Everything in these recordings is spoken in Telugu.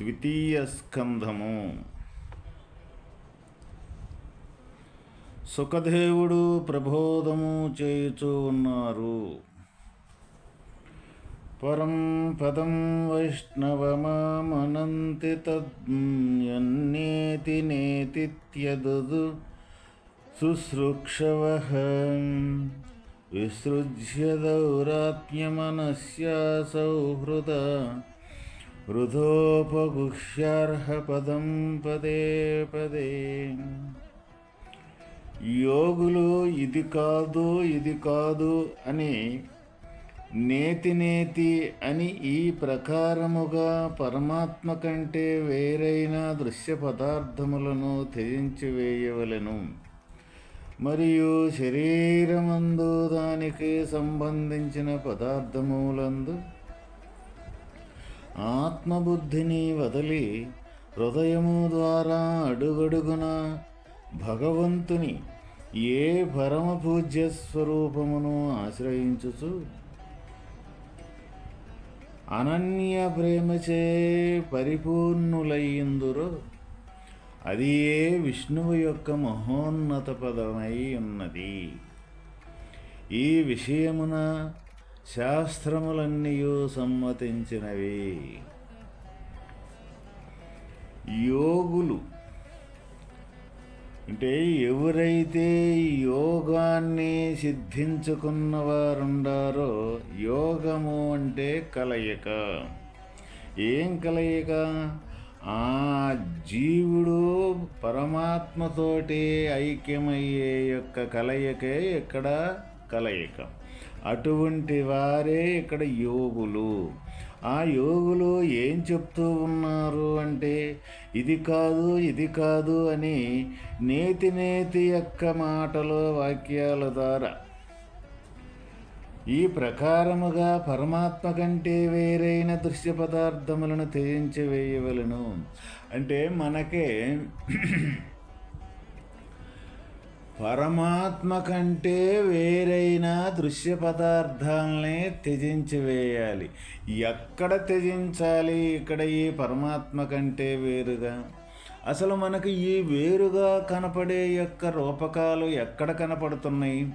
ద్వితీయ స్కంధము. సుఖదేవుడు ప్రబోధము చేయుచూ ఉన్నారు. పరం పదం వైష్ణవమామనంతి తన్నేతి నేతిత్యదు శుశ్రూక్షవ విసృజ్య దౌరాత్మ్యమనస్యా సౌహృద హృదోపగుహ్యార్హపదం పదే పదే. యోగులు ఇది కాదు ఇది కాదు అని నేతి నేతి అని ఈ ప్రకారముగా పరమాత్మ కంటే వేరైన దృశ్య పదార్థములను త్యజించి వేయవలెను. మరియు శరీరమందు దానికి సంబంధించిన పదార్థములందు ఆత్మబుద్ధిని వదిలి హృదయము ద్వారా అడుగడుగున భగవంతుని ఏ పరమ పూజ్య స్వరూపమును ఆశ్రయించుచు అనన్య ప్రేమచే పరిపూర్ణులయ్యిందురో అది ఏ విష్ణువు యొక్క మహోన్నత పదమై ఉన్నది. ఈ విషయమున శాస్త్రములన్నీ సమ్మతించినవి. యోగులు అంటే ఎవరైతే యోగాన్ని సిద్ధించుకున్న వారుండారో యోగము అంటే కలయిక. ఏం కలయిక? ఆ జీవుడు పరమాత్మతోటి ఐక్యమయ్యే యొక్క కలయికే ఇక్కడ కలయిక. అటువంటి వారే ఇక్కడ యోగులు. ఆ యోగులు ఏం చెప్తూ ఉన్నారు అంటే ఇది కాదు ఇది కాదు అని నేతి నేతి యొక్క మాటలు వాక్యాల ద్వారా. ఈ ప్రకారముగా పరమాత్మ కంటే వేరైన దృశ్య పదార్థములను త్యజించి వేయవలను. అంటే మనకే పరమాత్మ కంటే వేరైన దృశ్య పదార్థాలని త్యజించివేయాలి ఎక్కడ త్యజించాలి? ఇక్కడ ఈ పరమాత్మ కంటే వేరుగా? అసలు మనకు ఈ వేరుగా కనపడే యొక్క రూపకాలు ఎక్కడ కనపడుతున్నాయి?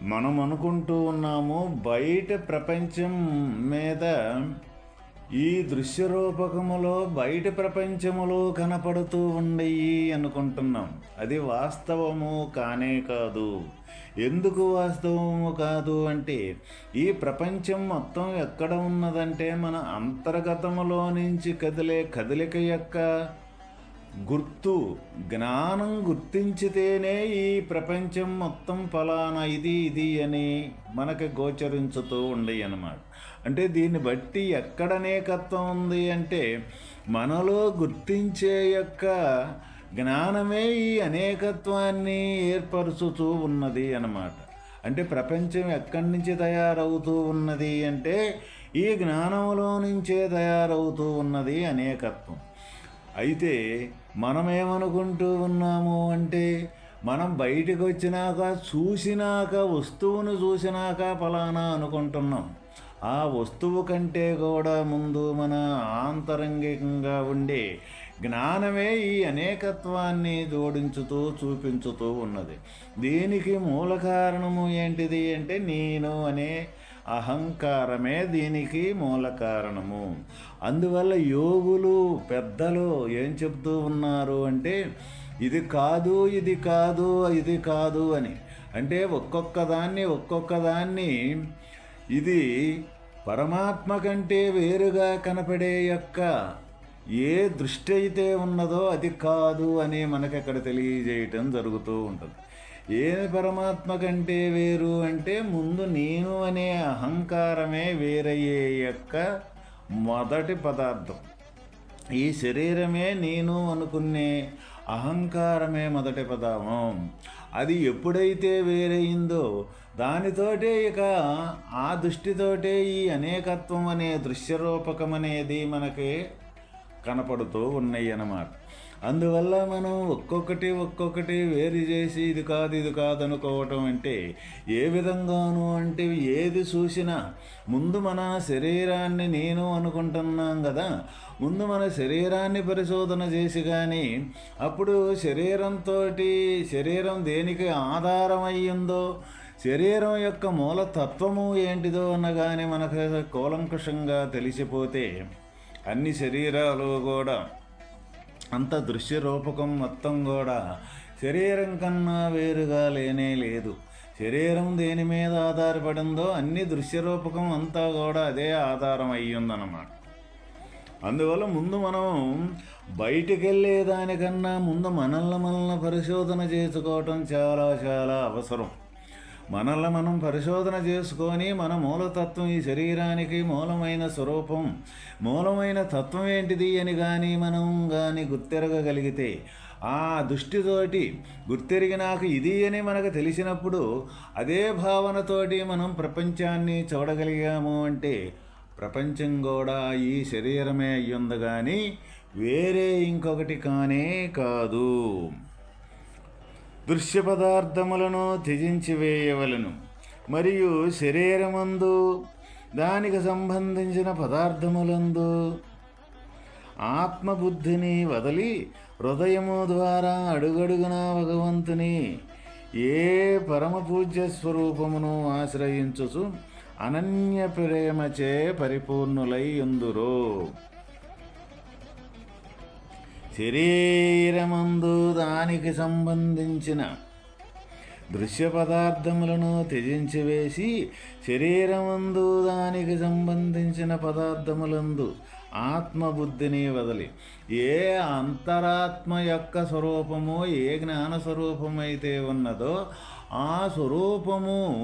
మనం అనుకుంటూ ఉన్నాము బయట ప్రపంచం మీద ఈ దృశ్య రూపకములో బయట ప్రపంచములో కనపడుతూ ఉండయి అనుకుంటున్నాం. అది వాస్తవము కానే కాదు. ఎందుకు వాస్తవము కాదు అంటే ఈ ప్రపంచం మొత్తం ఎక్కడ ఉన్నదంటే మన అంతర్గతములో నుంచి కదిలే కదలిక యొక్క గుర్తు జ్ఞానం గుర్తించితేనే ఈ ప్రపంచం మొత్తం ఫలానా ఇది ఇది అని మనకు గోచరించుతూ ఉండయి అన్నమాట. అంటే దీన్ని బట్టి ఎక్కడనేకత్వం ఉంది అంటే మనలో గుర్తించే యొక్క జ్ఞానమే ఈ అనేకత్వాన్ని ఏర్పరుచుతూ ఉన్నది అన్నమాట. అంటే ప్రపంచం ఎక్కడి నుంచి తయారవుతూ ఉన్నది అంటే ఈ జ్ఞానంలో నుంచే తయారవుతూ ఉన్నది అనేకత్వం. అయితే మనమేమనుకుంటూ ఉన్నాము అంటే మనం బయటకు వచ్చినాక చూసినాక వస్తువును చూసినాక ఫలానా అనుకుంటున్నాం. ఆ వస్తువు కంటే కూడా ముందు మన ఆంతరంగికంగా ఉండే జ్ఞానమే ఈ అనేకత్వాన్ని జోడించుతూ చూపించుతూ ఉన్నది. దీనికి మూల కారణము ఏంటిది అంటే నేను అనే అహంకారమే దీనికి మూల కారణము. అందువల్ల యోగులు పెద్దలు ఏం చెప్తూ ఉన్నారు అంటే ఇది కాదు ఇది కాదు ఇది కాదు అని. అంటే ఒక్కొక్క దాన్ని ఒక్కొక్క దాన్ని ఇది పరమాత్మ కంటే వేరుగా కనపడే యొక్క ఏ దృష్టి అయితే ఉన్నదో అది కాదు అని మనకి అక్కడ తెలియజేయటం జరుగుతూ ఉంటుంది. ఏ పరమాత్మ కంటే వేరు అంటే ముందు నేను అనే అహంకారమే వేరయ్యే యొక్క మొదటి పదార్థం. ఈ శరీరమే నేను అనుకునే అహంకారమే మొదటి పదం. అది ఎప్పుడైతే వేరైందో దానితోటే ఇక ఆ దృష్టితోటే ఈ అనేకత్వం అనే దృశ్యరూపకం అనేది మనకి కనపడుతూ ఉన్నాయి అన్నమాట అందువల్ల మనం ఒక్కొక్కటి ఒక్కొక్కటి వేరు చేసి ఇది కాదు ఇది కాదు అనుకోవటం అంటే ఏ విధంగాను అంటే ఏది చూసినా ముందు మన శరీరాన్ని నేను అనుకుంటున్నాం కదా ముందు మన శరీరాన్ని పరిశోధన చేసి కానీ అప్పుడు శరీరంతో శరీరం దేనికి ఆధారం అయ్యిందో శరీరం యొక్క మూలతత్వము ఏంటిదో అనగానే మనకు కూలంకుషంగా తెలిసిపోతే అన్ని శరీరాలు కూడా అంత దృశ్య రూపకం మొత్తం కూడా శరీరం కన్నా వేరుగా లేనే లేదు. శరీరం దేని మీద ఆధారపడిందో అన్ని దృశ్య రూపకం అంతా కూడా అదే ఆధారం అయ్యిందన్నమాట. అందువల్ల ముందు మనం బయటికి వెళ్ళేదానికన్నా ముందు మనల్ని మనల్ని పరిశోధన చేసుకోవటం చాలా చాలా అవసరం. మనల్ని మనం పరిశోధన చేసుకొని మన మూలతత్వం ఈ శరీరానికి మూలమైన స్వరూపం. మూలమైన తత్వం ఏంటిది అని కానీ మనం కానీ గుర్తెరగగలిగితే ఆ దృష్టితోటి గుర్తెరిగి నాకు ఇది అని మనకు తెలిసినప్పుడు అదే భావనతోటి మనం ప్రపంచాన్ని చూడగలిగాము అంటే ప్రపంచం కూడా ఈ శరీరమే అయ్యుంది కానీ వేరే ఇంకొకటి కానే కాదు. దృశ్య పదార్థములను త్యజించి వేయవలను. మరియు శరీరమందు దానికి సంబంధించిన పదార్థములందు ఆత్మబుద్ధిని వదిలి హృదయము ద్వారా అడుగడుగున భగవంతుని ఏ పరమపూజ్య స్వరూపమును ఆశ్రయించుచు అనన్య ప్రేమచే పరిపూర్ణులై ఉందురో. శరీరమందు దానికి సంబంధించిన దృశ్య పదార్థములను త్యజించివేసి శరీరమందు దానికి సంబంధించిన పదార్థములందు ఆత్మబుద్ధిని వదిలి ఏ అంతరాత్మ యొక్క స్వరూపము ఏ జ్ఞాన స్వరూపమైతే ఉన్నదో ఆ స్వరూపము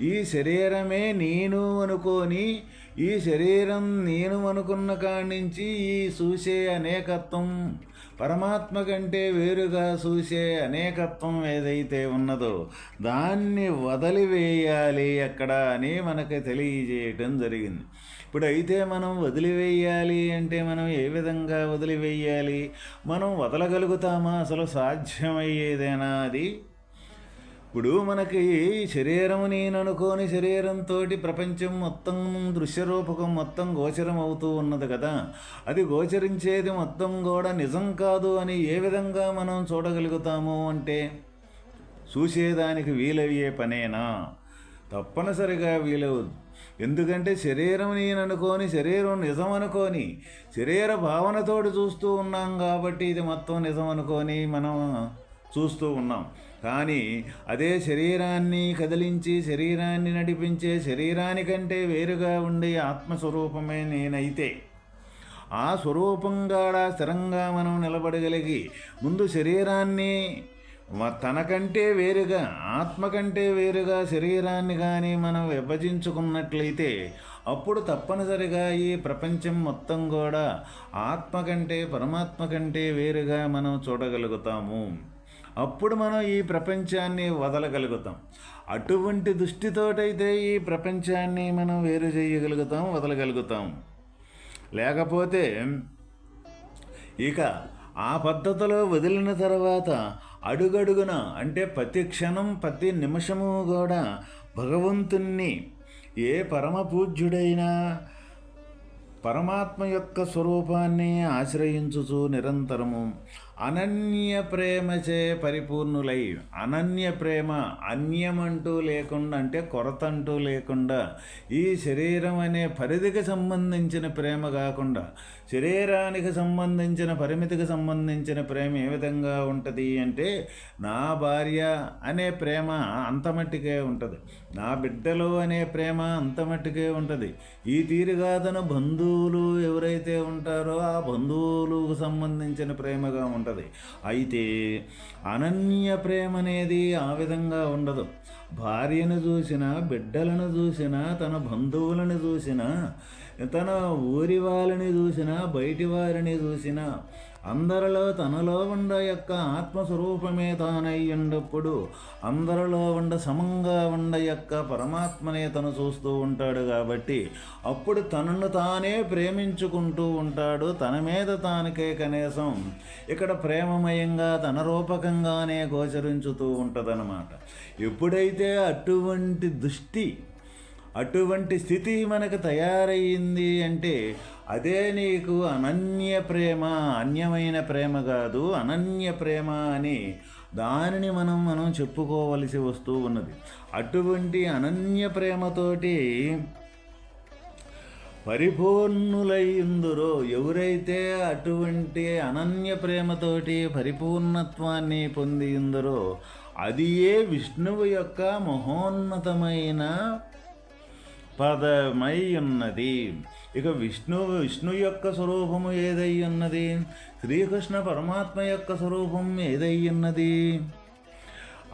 ఈ శరీరమే నేను అనుకొని ఈ శరీరం నేను అనుకున్న కాడి నుంచి ఈ చూసే అనేకత్వం పరమాత్మ కంటే వేరుగా చూసే అనేకత్వం ఏదైతే ఉన్నదో దాన్ని వదిలివేయాలి అక్కడ అని మనకు తెలియజేయటం జరిగింది. ఇప్పుడు అయితే మనం వదిలివేయాలి అంటే మనం ఏ విధంగా వదిలివేయాలి? మనం వదలగలుగుతామా? అసలు సాధ్యమయ్యేదేనా అది? ఇప్పుడు మనకి శరీరం నేననుకోని శరీరంతో ప్రపంచం మొత్తం దృశ్యరూపకం మొత్తం గోచరం అవుతూ ఉన్నది కదా. అది గోచరించేది మొత్తం కూడా నిజం కాదు అని ఏ విధంగా మనం చూడగలుగుతాము అంటే చూసేదానికి వీలయ్యే పనేనా? తప్పనిసరిగా వీలవద్దు ఎందుకంటే శరీరం నేననుకోని శరీరం నిజం అనుకోని శరీర భావనతోటి చూస్తూ ఉన్నాం కాబట్టి ఇది మొత్తం నిజం అనుకొని మనం చూస్తూ ఉన్నాం. కానీ అదే శరీరాన్ని కదిలించి శరీరాన్ని నడిపించే శరీరానికంటే వేరుగా ఉండే ఆత్మస్వరూపమే నేనైతే. ఆ స్వరూపంగా స్థిరంగా మనం నిలబడగలిగి ముందు శరీరాన్ని తనకంటే వేరుగా ఆత్మ కంటే వేరుగా శరీరాన్ని కానీ మనం విభజించుకున్నట్లయితే అప్పుడు తప్పనిసరిగా ఈ ప్రపంచం మొత్తం కూడా ఆత్మ కంటే పరమాత్మ కంటే వేరుగా మనం చూడగలుగుతాము. అప్పుడు మనం ఈ ప్రపంచాన్ని వదలగలుగుతాం. అటువంటి దృష్టితోటైతే ఈ ప్రపంచాన్ని మనం వేరు చేయగలుగుతాం వదలగలుగుతాం. లేకపోతే ఇక ఆ పద్ధతిలో వదిలిన తర్వాత అడుగడుగున అంటే ప్రతి క్షణం ప్రతి నిమిషము కూడా భగవంతుణ్ణి ఏ పరమ పూజ్యుడైనా పరమాత్మ యొక్క స్వరూపాన్ని ఆశ్రయించుచు నిరంతరము అనన్య ప్రేమచే పరిపూర్ణులై. అనన్య ప్రేమ అన్యమంటూ లేకుండా అంటే కొరత అంటూ లేకుండా ఈ శరీరం అనే పరిధికి సంబంధించిన ప్రేమ కాకుండా శరీరానికి సంబంధించిన పరిమితికి సంబంధించిన ప్రేమ ఏ విధంగా ఉంటుంది అంటే నా భార్య అనే ప్రేమ అంతమట్టికే ఉంటుంది. నా బిడ్డలు అనే ప్రేమ అంతమట్టికే ఉంటుంది. ఈ తీరుగాదన బంధువులు ఎవరైతే ఉంటారో ఆ సంబంధించిన ప్రేమగా ఉంటుంది. అయితే అనన్య ప్రేమ అనేది ఆ విధంగా ఉండదు. భార్యను చూసినా బిడ్డలను చూసినా తన బంధువులను చూసినా తన ఊరి వాళ్ళని చూసినా బయటి వారిని చూసినా అందరిలో తనలో ఉండ యొక్క ఆత్మస్వరూపమే తానై ఉండప్పుడు అందరిలో ఉండ సమంగా ఉండ యొక్క పరమాత్మనే తను చూస్తూ ఉంటాడు కాబట్టి అప్పుడు తనను తానే ప్రేమించుకుంటూ ఉంటాడు. తన మీద తానికే కనీసం ఇక్కడ ప్రేమమయంగా తన రూపకంగానే గోచరించుతూ ఉంటుందన్నమాట. ఎప్పుడైతే అటువంటి దృష్టి అటువంటి స్థితి మనకు తయారయ్యింది అంటే అదే నీకు అనన్య ప్రేమ అన్యమైన ప్రేమ కాదు అనన్య ప్రేమ అని దానిని మనం మనం చెప్పుకోవలసి వస్తూ ఉన్నది. అటువంటి అనన్య ప్రేమతోటి పరిపూర్ణులయ్యుందురో ఎవరైతే అటువంటి అనన్య ప్రేమతోటి పరిపూర్ణత్వాన్ని పొందిందరో అది ఏ విష్ణువు యొక్క మహోన్నతమైన పదమై ఉన్నది. ఇక విష్ణు విష్ణు యొక్క స్వరూపము ఏదై ఉన్నది శ్రీకృష్ణ పరమాత్మ యొక్క స్వరూపం ఏదై ఉన్నది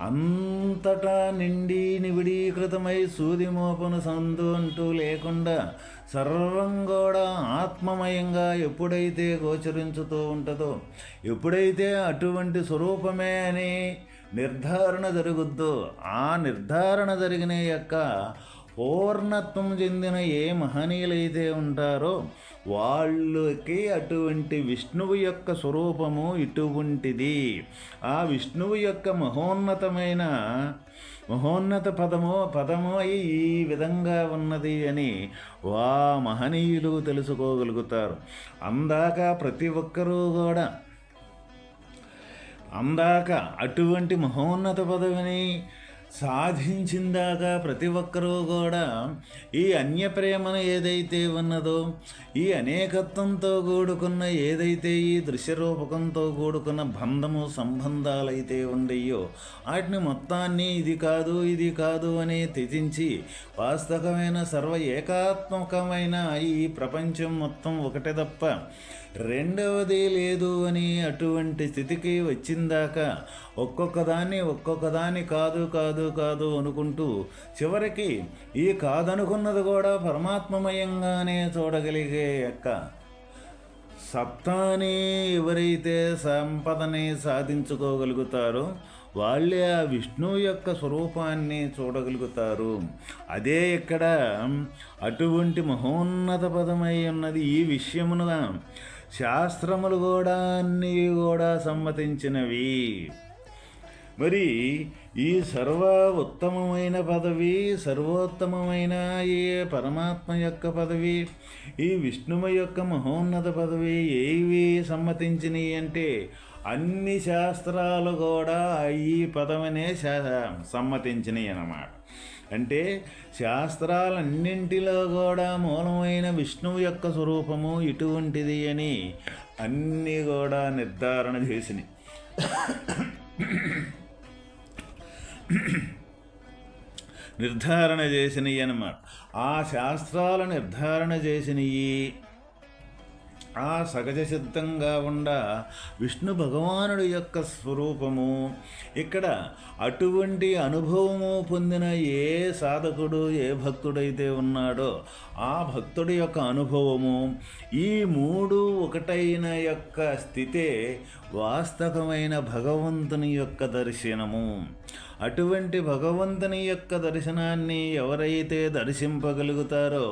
అంతటా నిండి నివిడీకృతమై సూదిమోపను సందు అంటూ లేకుండా సర్వం కూడా ఆత్మమయంగా ఎప్పుడైతే గోచరించుతూ ఉంటుందో ఎప్పుడైతే అటువంటి స్వరూపమే అని నిర్ధారణ జరుగుద్దో ఆ నిర్ధారణ జరిగిన యొక్క పూర్ణత్వం చెందిన ఏ మహనీయులైతే ఉంటారో వాళ్ళకి అటువంటి విష్ణువు యొక్క స్వరూపము ఇటువంటిది. ఆ విష్ణువు యొక్క మహోన్నతమైన మహోన్నత పదము పదము అయి ఈ విధంగా ఉన్నది అని వా మహనీయులు తెలుసుకోగలుగుతారు. అందాక ప్రతి ఒక్కరూ కూడా అందాక అటువంటి మహోన్నత పదవిని సాధించిందాక ప్రతి ఒక్కరూ కూడా ఈ అన్య ప్రేమను ఏదైతే ఉన్నదో ఈ అనేకత్వంతో కూడుకున్న ఏదైతే ఈ దృశ్యరూపకంతో కూడుకున్న బంధము సంబంధాలైతే ఉండయో వాటిని మొత్తాన్ని ఇది కాదు ఇది కాదు అని త్యజించి వాస్తవమైన సర్వ ఏకాత్మకమైన ఈ ప్రపంచం మొత్తం ఒకటే తప్ప రెండవది లేదు అని అటువంటి స్థితికి వచ్చిందాక ఒక్కొక్కదాన్ని ఒక్కొక్కదాన్ని కాదు కాదు కాదు అనుకుంటూ చివరికి ఈ కాదనుకున్నది కూడా పరమాత్మమయంగానే చూడగలిగే యొక్క సత్తాని ఎవరైతే సంపదని సాధించుకోగలుగుతారో వాళ్ళే ఆ విష్ణువు యొక్క స్వరూపాన్ని చూడగలుగుతారు. అదే ఇక్కడ అటువంటి మహోన్నత పదమై ఉన్నది ఈ విషయమునుగా శాస్త్రములు కూడా అన్నీ కూడా సమ్మతించినవి. మరి ఈ సర్వ ఉత్తమమైన పదవి సర్వోత్తమమైన ఈ పరమాత్మ యొక్క పదవి ఈ విష్ణుమ యొక్క మహోన్నత పదవి ఏవి సమ్మతించినవి అంటే అన్ని శాస్త్రాలు కూడా ఈ పదమనే సమ్మతించినవి అన్నమాట. అంటే శాస్త్రాలన్నింటిలో కూడా మూలమైన విష్ణువు యొక్క స్వరూపము ఇటువంటిది అని అన్నీ కూడా నిర్ధారణ చేసినాయి. నిర్ధారణ చేసినవి అన్నమాట. ఆ శాస్త్రాల నిర్ధారణ చేసినవి ఆ సహజ సిద్ధంగా ఉండ విష్ణు భగవానుడి యొక్క స్వరూపము. ఇక్కడ అటువంటి అనుభవము పొందిన ఏ సాధకుడు ఏ భక్తుడైతే ఉన్నాడో ఆ భక్తుడి యొక్క అనుభవము ఈ మూడు ఒకటైన యొక్క స్థితే వాస్తవమైన భగవంతుని యొక్క దర్శనము. అటువంటి భగవంతుని యొక్క దర్శనాన్ని ఎవరైతే దర్శింపగలుగుతారో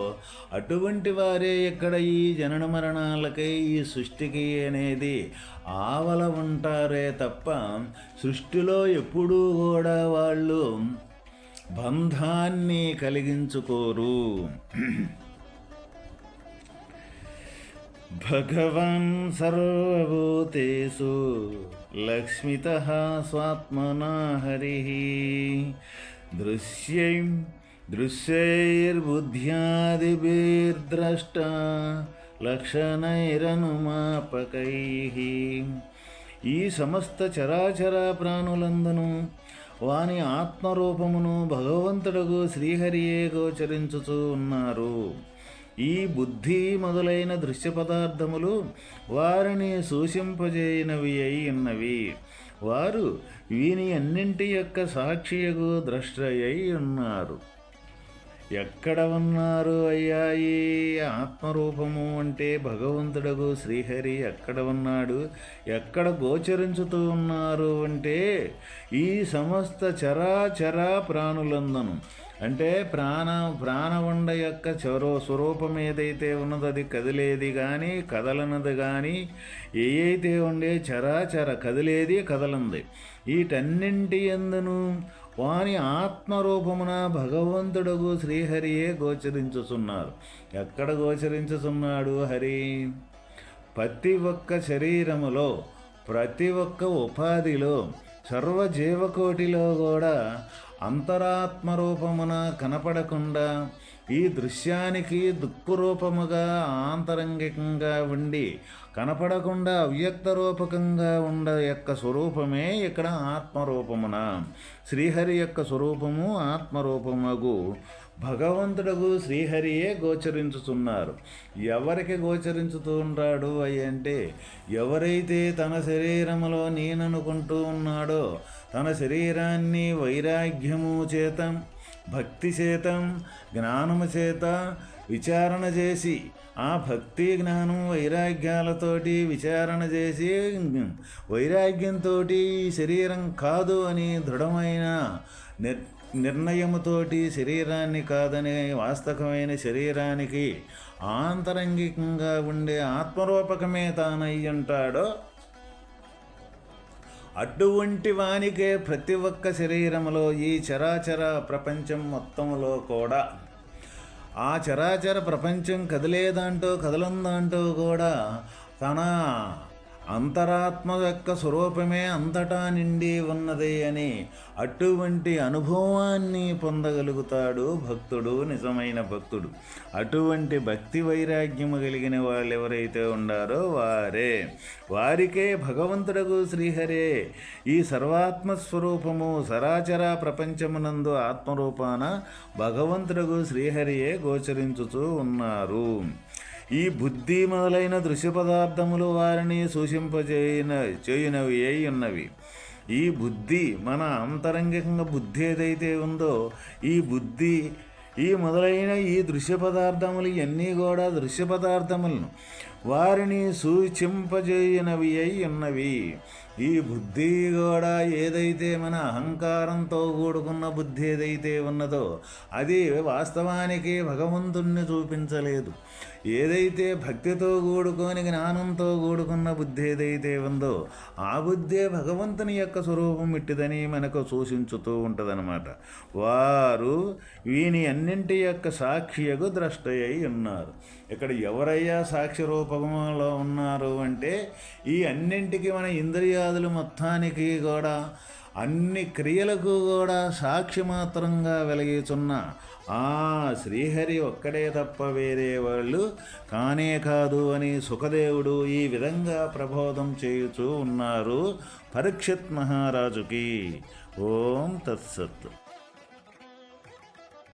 అటువంటి వారే ఇక్కడ ఈ జనన మరణాలకై ఈ సృష్టికి అనేది ఆవల ఉంటారే తప్ప సృష్టిలో ఎప్పుడూ కూడా వాళ్ళు బంధాన్ని కలిగించుకోరు. భగవాన్ సర్వభూతేషు లక్ష్మిత స్వాత్మనా హరి దృశ్యై దృశ్యైర్బుద్ధ్యాదిభిర్ద్రష్ట లక్షణైరనుమాపకై ఈ సమస్త చరాచర ప్రాణులందును వాని ఆత్మరూపమును భగవంతుడుగు శ్రీహరియే గోచరించుచూ ఉన్నారు. ఈ బుద్ధి మొదలైన దృశ్య పదార్థములు వారిని సూచింపజేయనవి అయి ఉన్నవి వారు వీని అన్నింటి యొక్క సాక్షియకు ద్రష్టయ్యి ఉన్నారు. ఎక్కడ ఉన్నారు అయ్యా ఈ ఆత్మరూపము అంటే భగవంతుడగు శ్రీహరి ఎక్కడ ఉన్నాడు? ఎక్కడ గోచరించుతూ ఉన్నారు అంటే ఈ సమస్త చరాచరా ప్రాణులందను. అంటే ప్రాణ ప్రాణవండ యొక్క చరో స్వరూపం ఏదైతే ఉన్నదో అది కదిలేది కానీ కదలనది కానీ ఏ ఉండే చరాచర కదిలేది కదలంది. వీటన్నింటి ఎందును? వాని ఆత్మరూపమున భగవంతుడగు శ్రీహరియే గోచరించుచున్నారు. ఎక్కడ గోచరించుచున్నాడు హరి? ప్రతి ఒక్క శరీరములో ప్రతి ఒక్క ఉపాధిలో సర్వజీవకోటిలో కూడా అంతరాత్మరూపమున కనపడకుండా ఈ దృశ్యానికి దుఃఖరూపముగా ఆంతరంగికంగా ఉండి కనపడకుండా అవ్యక్త రూపకంగా ఉండ యొక్క స్వరూపమే ఇక్కడ ఆత్మరూపమున. శ్రీహరి యొక్క స్వరూపము ఆత్మరూపముగు. భగవంతుడగు శ్రీహరియే గోచరించుతున్నారు ఎవరికి గోచరించుతూ ఉంటాడు అయ్యంటే అంటే ఎవరైతే తన శరీరములో నేననుకుంటూ ఉన్నాడో తన శరీరాన్ని వైరాగ్యము చేత భక్తి చేతం జ్ఞానము చేత విచారణ చేసి ఆ భక్తి జ్ఞానం వైరాగ్యాలతోటి విచారణ చేసి వైరాగ్యంతో శరీరం కాదు అని దృఢమైన నిర్ నిర్ణయముతోటి శరీరాన్ని కాదనే వాస్తవమైన శరీరానికి ఆంతరంగికంగా ఉండే ఆత్మరూపకమే తానయ్యుంటాడో అటువంటి వానికే ప్రతి ఒక్క శరీరంలో ఈ చరాచర ప్రపంచం మొత్తంలో కూడా. ఆ చరాచర ప్రపంచం కదిలేదంటూ కదలందంటూ కూడా తన అంతరాత్మ యొక్క స్వరూపమే అంతటా నిండి ఉన్నది అని అటువంటి అనుభవాన్ని పొందగలుగుతాడు భక్తుడు నిజమైన భక్తుడు. అటువంటి భక్తి వైరాగ్యము కలిగిన వాళ్ళు ఎవరైతే ఉండారో వారే. వారికే భగవంతుడకు శ్రీహరే. ఈ సర్వాత్మ స్వరూపము సరాచర ప్రపంచమునందు ఆత్మరూపాన భగవంతుడకు శ్రీహరియే గోచరించుతూ ఉన్నారు. ఈ బుద్ధి మొదలైన దృశ్య పదార్థములు వారిని సూచింపజేయన చేయునవి అయి ఉన్నవి. ఈ బుద్ధి మన అంతరంగికంగా బుద్ధి ఏదైతే ఉందో ఈ బుద్ధి ఈ మొదలైన ఈ దృశ్య పదార్థములు ఇవన్నీ కూడా దృశ్య పదార్థములను వారిని సూచింపజేయనవి అయి ఉన్నవి. ఈ బుద్ధి కూడా ఏదైతే మన అహంకారంతో కూడుకున్న బుద్ధి ఏదైతే ఉన్నదో అది వాస్తవానికి భగవంతుణ్ణి చూపించలేదు. ఏదైతే భక్తితో కూడుకొని జ్ఞానంతో కూడుకున్న బుద్ధి ఏదైతే ఉందో ఆ బుద్ధే భగవంతుని యొక్క స్వరూపం ఇట్టిదని మనకు సూచించుతూ ఉంటుందన్నమాట. వారు వీని అన్నింటి యొక్క సాక్షియకు ద్రష్టయ్యి ఉన్నారు. ఇక్కడ ఎవరయ్యా సాక్షి రూపంలో ఉన్నారు అంటే ఈ అన్నింటికి మన ఇంద్రియాదులు మొత్తానికి కూడా అన్ని క్రియలకు కూడా సాక్షి మాత్రంగా వెలిగిచున్న ఆ శ్రీహరి ఒక్కడే తప్ప వేరే వాళ్ళు కానే కాదు అని సుఖదేవుడు ఈ విధంగా ప్రబోధం చేయుచూ ఉన్నారు పరీక్షిత్ మహారాజుకి. ఓం తత్సత్.